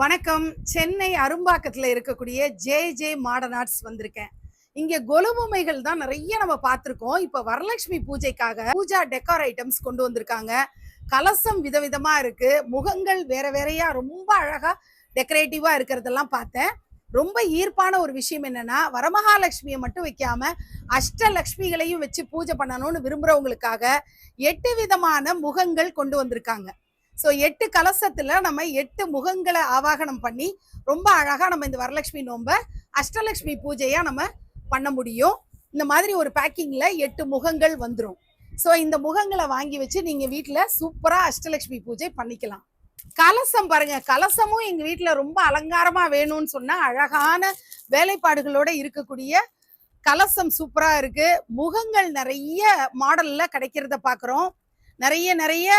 வணக்கம். சென்னை அரும்பாக்கத்தில் இருக்கக்கூடிய J J modern arts வந்திருக்கேன். இங்கே கொலுபொம்மைகள் தான் நிறைய நம்ம பார்த்துருக்கோம். இப்போ வரலட்சுமி பூஜைக்காக பூஜா டெக்கார் ஐட்டம்ஸ் கொண்டு வந்திருக்காங்க. கலசம் விதவிதமா இருக்கு. முகங்கள் வேற வேறையா ரொம்ப அழகா டெக்கரேட்டிவா இருக்கிறதெல்லாம் பார்த்தேன். ரொம்ப ஈர்ப்பான ஒரு விஷயம் என்னன்னா வரமகாலட்சுமியை மட்டும் வைக்காம அஷ்டலக்ஷ்மிகளையும் வச்சு பூஜை பண்ணணும்னு விரும்புறவங்களுக்காக எட்டு விதமான முகங்கள் கொண்டு வந்திருக்காங்க. ஸோ எட்டு கலசத்தில் நம்ம எட்டு முகங்களை ஆவாகனம் பண்ணி ரொம்ப அழகாக நம்ம இந்த வரலட்சுமி நோம்ப அஷ்டலட்சுமி பூஜையாக நம்ம பண்ண முடியும். இந்த மாதிரி ஒரு பேக்கிங்கில் எட்டு முகங்கள் வந்துடும் ஸோ இந்த முகங்களை வாங்கி வச்சு நீங்கள் வீட்டில் சூப்பராக அஷ்டலட்சுமி பூஜை பண்ணிக்கலாம். கலசம் பாருங்க கலசமும் எங்கள் வீட்டில் ரொம்ப அலங்காரமாக வேணும்னு சொன்னால் அழகான வேலைப்பாடுகளோட இருக்கக்கூடிய கலசம் சூப்பராக இருக்குது முகங்கள் நிறைய மாடலில் கிடைக்கிறத பார்க்குறோம் நிறைய நிறைய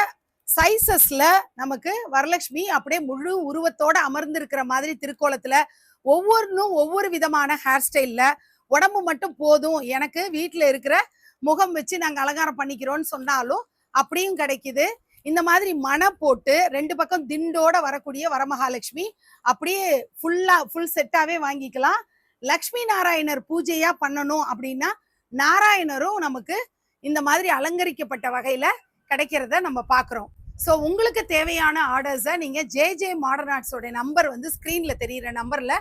சைசஸ்ல நமக்கு வரலட்சுமி அப்படியே முழு உருவத்தோட அமர்ந்திருக்கிற மாதிரி திருக்கோலத்துல ஒவ்வொன்றும் ஒவ்வொரு விதமான ஹேர் ஸ்டைல்ல உடம்பு மட்டும் போதும் எனக்கு வீட்டில் இருக்கிற முகம் வச்சு நாங்கள் அலங்காரம் பண்ணிக்கிறோம்னு சொன்னாலும் அப்படியும் கிடைக்குது. இந்த மாதிரி மண போட்டு ரெண்டு பக்கம் திண்டோட வரக்கூடிய வரமகாலட்சுமி அப்படியே ஃபுல்லா ஃபுல் செட்டாவே வாங்கிக்கலாம். லக்ஷ்மி நாராயணர் பூஜையா பண்ணணும் அப்படின்னா நாராயணரும் நமக்கு இந்த மாதிரி அலங்கரிக்கப்பட்ட வகையில கிடைக்கிறத நம்ம பார்க்குறோம் ஸோ உங்களுக்கு தேவையான ஆர்டர்ஸை நீங்கள் ஜேஜே மாடர்ன் ஆர்ட்ஸோட நம்பர் வந்து ஸ்க்ரீனில் தெரிகிற நம்பரில்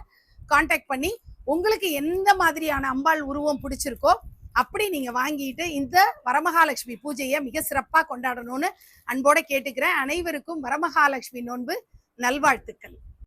காண்டாக்ட் பண்ணி உங்களுக்கு எந்த மாதிரியான அம்பாள் உருவம் பிடிச்சிருக்கோ அப்படி நீங்கள் வாங்கிட்டு இந்த வரமகாலட்சுமி பூஜையை மிக சிறப்பாக கொண்டாடணும்னு அன்போட கேட்டுக்கிறேன். அனைவருக்கும் வரமகாலட்சுமி நோன்பு நல்வாழ்த்துக்கள்.